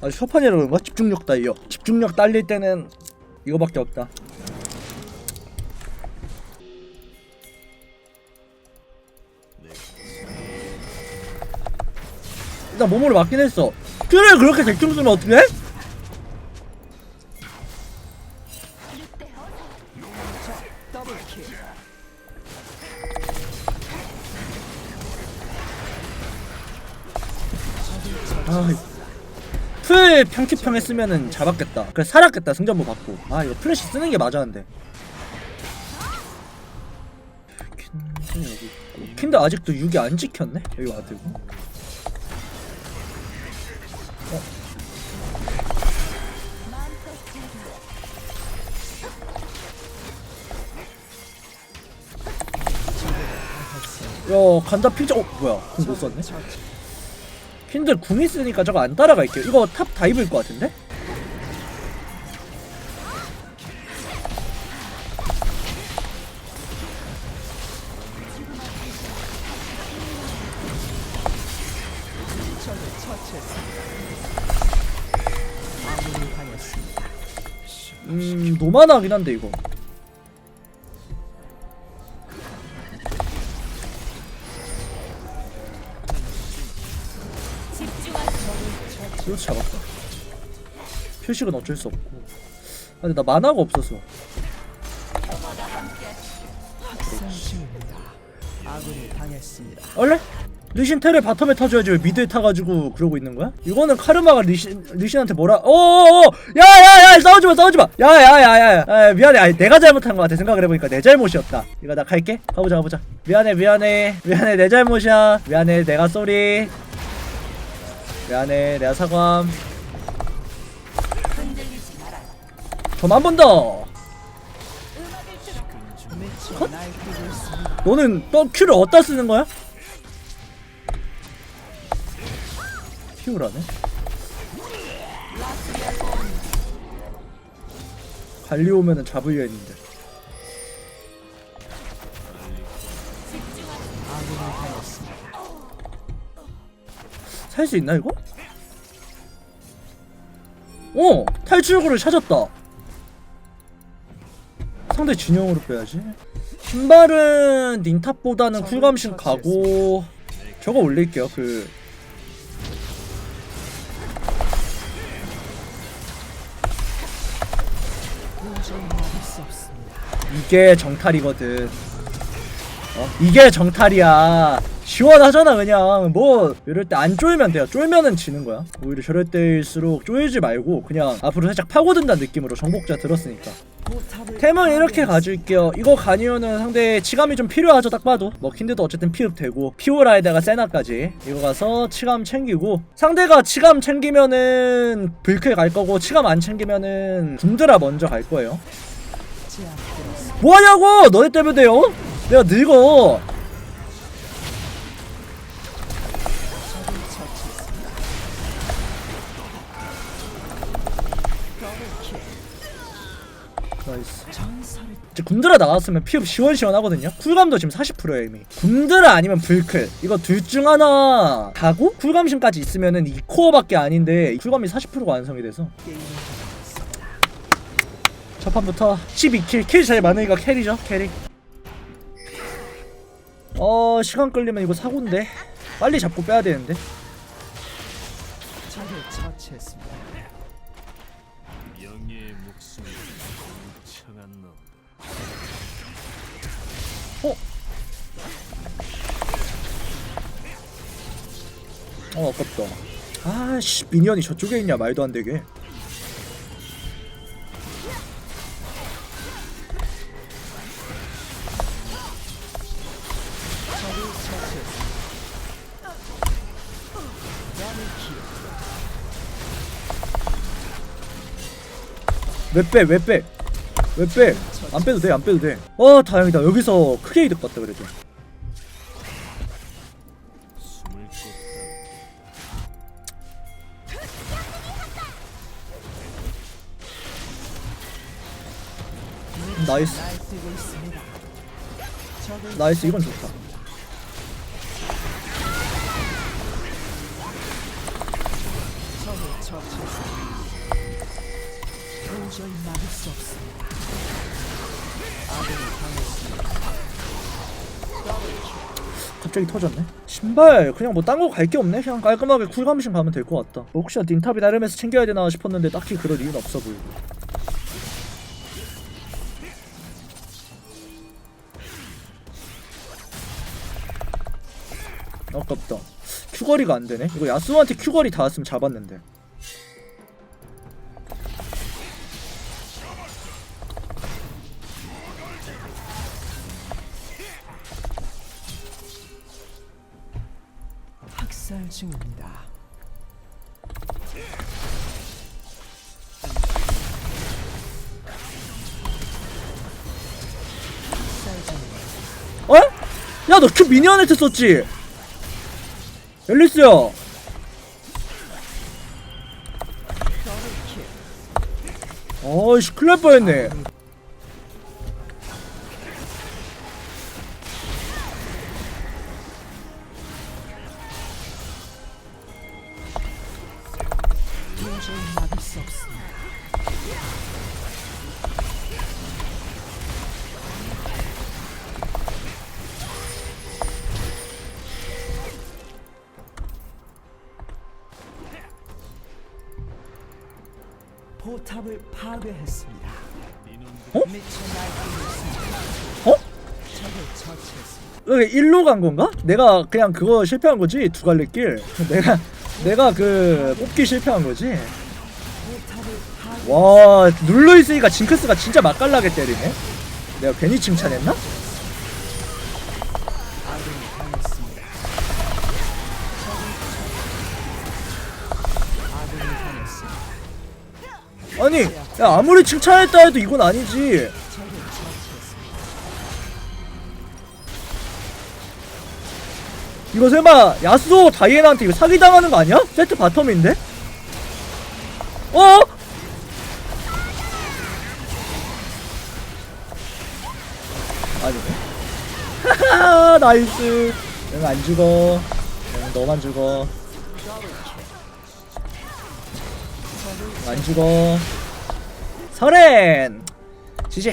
아 쇼판이라고 뭐 집중력 딸려? 집중력 딸릴 때는 이거밖에 없다. 일단 몸으로 맞긴 했어. 큐를 그렇게 대충 쓰면 어떡해? 아, 풀 평키평 했으면은 잡았겠다. 그래 살았겠다 승전보 받고. 아 이거 플래시 쓰는 게 맞았는데. 킨드 아직도 6이 안 지켰네. 여기 와들고. 어. 야 간다 필자 어 뭐야 궁못 썼네 킨들 궁 있으니까 저거 안 따라갈게요 이거 탑 다이브일 것 같은데? 음 노만하긴 한데 이거 이거 잡았다. 표식은 어쩔 수 없고. 아 근데 나 만화가 없어서. 아군이 당했습니다. 원래? 리신 테를 바텀에 타줘야지 왜 미드에 타가지고 그러고 있는 거야? 이거는 카르마가 리신 리신한테 뭐라 어어어 야야야 싸우지 마 싸우지 마. 야야야야. 야, 미안해. 아니 내가 잘못한 거 같아. 생각을 해보니까 내 잘못이었다. 이거 나 갈게. 가보자 가보자. 미안해 미안해. 미안해 내 잘못이야. 미안해 내가 쏘리 미안해 내가 사과함 날뛰고 있습니다. 너는 또 큐를 어디다 쓰는 거야? 피우라네. 관리 오면은 잡으려 했는데. 살 수 있나 이거? 어 탈출구를 찾았다. 상대 진영으로 빼야지. 신발은 닌탑보다는 쿨감신 가고 저거 올릴게요. 그. 이게 정탈이거든. 어? 이게 정탈이야. 시원하잖아 그냥. 뭐 이럴 때 안 쫄면 돼요. 쫄면은 지는 거야. 오히려 저럴 때일수록 쫄지 말고 그냥 앞으로 살짝 파고든다는 느낌으로 정복자 들었으니까. 템은 이렇게 가질게요. 이거 가니면은 상대 치감이 좀 필요하죠 딱 봐도. 뭐 킨드도 어쨌든 피흡되고. 피오라에다가 세나까지. 이거 가서 치감 챙기고. 상대가 치감 챙기면은 불클 갈 거고 치감 안 챙기면은 군드라 먼저 갈 거예요. 뭐하냐고! 너네 때문에 돼요? 내가 늙어 이제 군드라 나왔으면 피흡 시원시원하거든요. 쿨감도 지금 40%에 이미. 군드라 아니면 불클. 이거 둘 중 하나 가고 쿨감심까지 있으면은 2코어밖에 아닌데 쿨감이 40%가 완성이 돼서. 첫 판부터 12킬. 킬 제일 많으니까 캐리죠 캐리. 어 시간 끌리면 이거 사고인데. 빨리 잡고 빼야 되는데. 적을 처치했습니다. 어 아깝다 아씨 미니언이 저쪽에 있냐 말도 안 되게. 왜 빼? 왜 빼? 왜 빼? 안 빼도 돼, 안 빼도 돼. 어, 다행이다. 여기서 크게 이득 봤다 그래도. 나이스, 나이스. 이건 좋다. 갑자기 터졌네 신발 그냥 뭐 딴 거 갈 게 없네 그냥 깔끔하게 쿨감신 가면 될 것 같다 뭐 혹시나 닌탑이 나름에서 챙겨야 되나 싶었는데 딱히 그럴 이유는 없어 보이고 아깝다 큐거리가 안 되네 이거 야수한테 큐거리 닿았으면 잡았는데 학살 중입니다. 어? 야너 큐 미니언한테 썼지? 앨리스야 어이씨 큰일 날 뻔했네. 포탑을 파괴했습니다. 어? 어? 여기 일로 간 건가? 내가 그냥 그거 실패한 거지 두 갈래 길 내가 내가 그 뽑기 실패한 거지. 와 눌러 있으니까 징크스가 진짜 맛깔나게 때리네 내가 괜히 칭찬했나? 아니 야 아무리 칭찬했다 해도 이건 아니지. 이거 설마 야스오 다이애나한테 이거 사기당하는 거 아니야? 세트 바텀인데? 어? 아니네 하하 나이스 응 안 죽어 응 너만 죽어 안 죽어. 설엔 지지